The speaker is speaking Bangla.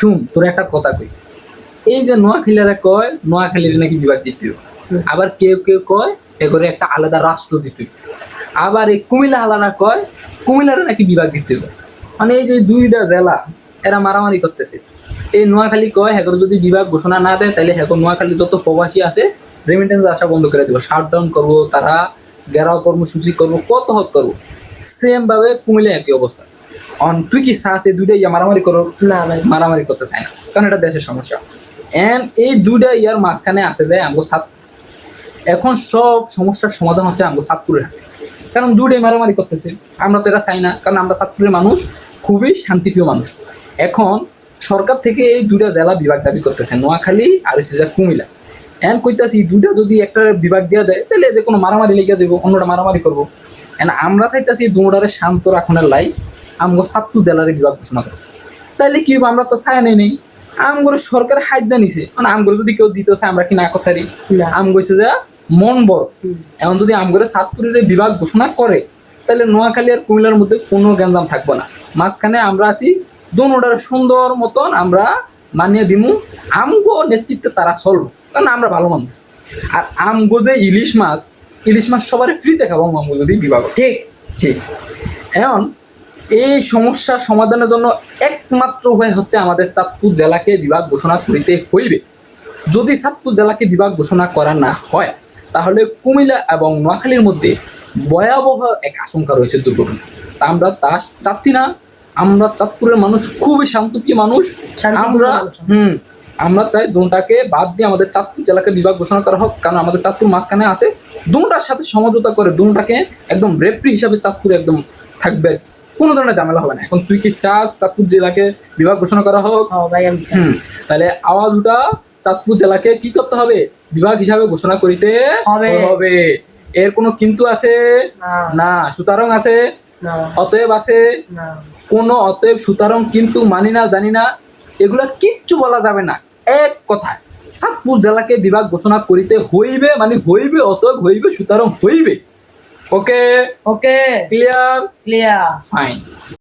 শুন, তোর একটা কথা কই। এই যে নোয়াখালীরা কয়, নোয়াখালীর নাকি বিভাগ দিতে আবার কেউ কেউ কয়, এ একটা আলাদা রাষ্ট্র দিতে আবার এই কুমিল্লা আলাদা কয়, কুমিল্লারও নাকি বিভাগ দিতে মানে এই যে দুইটা জেলা, এরা মারামারি করতেছে। এই নোয়াখালী কয় হ্যাঁ যদি বিভাগ ঘোষণা না দেয়, তাহলে হ্যাঁ নোয়াখালী যত প্রবাসী আছে রেমিটেন্স আসা বন্ধ করে দেবো। শাটডাউন করব তারা গেরাও কর্মসূচি করব, কত হক করব। সেম ভাবে কুমিল্লা একই অবস্থা। অন তুই কি চাস এই দুইটা ইয়া মারামারি করো? না ভাই মারামারি করতে চায় না। কারণ এটা দেশের সমস্যা। এন্ড এই দুইটা ইয়ার মাঝখানে আছে যে আমগো সাত এখন সব সমস্যার সমাধান হচ্ছে আমগো সাতপুরের হাতে। কারণ দুইটাই মারামারি করতেছে। আমরা তো এটা চাই না কারণ আমরা সাতপুরের মানুষ খুবই শান্তিপ্রিয় মানুষ। এখন সরকার থেকে এই দুইটা জেলা বিভাগ দাবি করতেছে নোয়াখালী আর হচ্ছে যে কুমিল্লা। এন কইতাছি দুইটা যদি একটা বিভাগ দেওয়া দেয় তাহলে যে কোনো মারামারি লেগে দেবো অন্যটা মারামারি করব। এন আমরা চাইতেছি দুটারে শান্ত রাখনের লাই আমগো সাতপুর জেলার বিভাগ ঘোষণা করে। তাইলে কি? আমরা তো চাই নেই নেই। আমগরে সরকার হাইদা নিছে। মানে আমগরে যদি কেউ দিতে আমরা কি না কথারি। আম গইছে যে মন বড়। হুম। এখন যদি আমগরে সাতপুরের বিভাগ ঘোষণা করে তাহলে নোয়াখালী আর কুমিল্লার মধ্যে কোনো গ্যাঞ্জাম থাকব না। মাঝখানে আমরা আছি দোনোটার সুন্দর মতন আমরা মানিয়ে দিমু। আমগো নেতৃত্বে তারা চলবো কারণ আমরা ভালো মানুষ। আর আমগো যে ইলিশ মাছ ইলিশ মাছ সবার ফ্রি দেখাবো আমগো যদি বিভাগ। ঠিক। ঠিক। এখন এই সমস্যার সমাধানের জন্য একমাত্র উপায় হচ্ছে আমাদের চাঁদপুর জেলাকে বিভাগ ঘোষণা করিতে হইবে। যদি চাঁদপুর জেলাকে বিভাগ ঘোষণা করা না হয় তাহলে কুমিল্লা এবং নোয়াখালীর মধ্যে ভয়াবহ এক আশঙ্কা রয়েছে দুর্ঘটনা। তা আমরা তা চাচ্ছি না। আমরা চাঁদপুরের মানুষ খুবই শান্তপ্রিয় মানুষ। আমরা হুম আমরা চাই দুটাকে বাদ দিয়ে আমাদের চাঁদপুর জেলাকে বিভাগ ঘোষণা করা হোক কারণ আমাদের চাঁদপুর মাঝখানে আছে। দুটার সাথে সমঝোতা করে দুটাকে একদম রেফ্রি হিসাবে চাঁদপুরে একদম থাকবে। কোনো ধরনের ঝামেলা হবে না। এখন তুই কি চাস চাঁদপুর জেলাকে বিভাগ ঘোষণা করা হোক? তাহলে আওয়াজ উঠা চাঁদপুর জেলাকে কি করতে হবে? বিভাগ হিসাবে ঘোষণা করিতে হবে। হবে। এর কোনো কিন্তু আছে? না। সুতরাং আছে। অতএব আছে। কোনো অতএব সুতরাং কিন্তু মানি না জানি না। এগুলা কিচ্ছু বলা যাবে না। এক কথায় চাঁদপুর জেলাকে বিভাগ ঘোষণা করিতে হইবে মানে হইবে অতএব হইবে সুতরাং হইবে। Ok. Ok. Clear. Clear. Fine.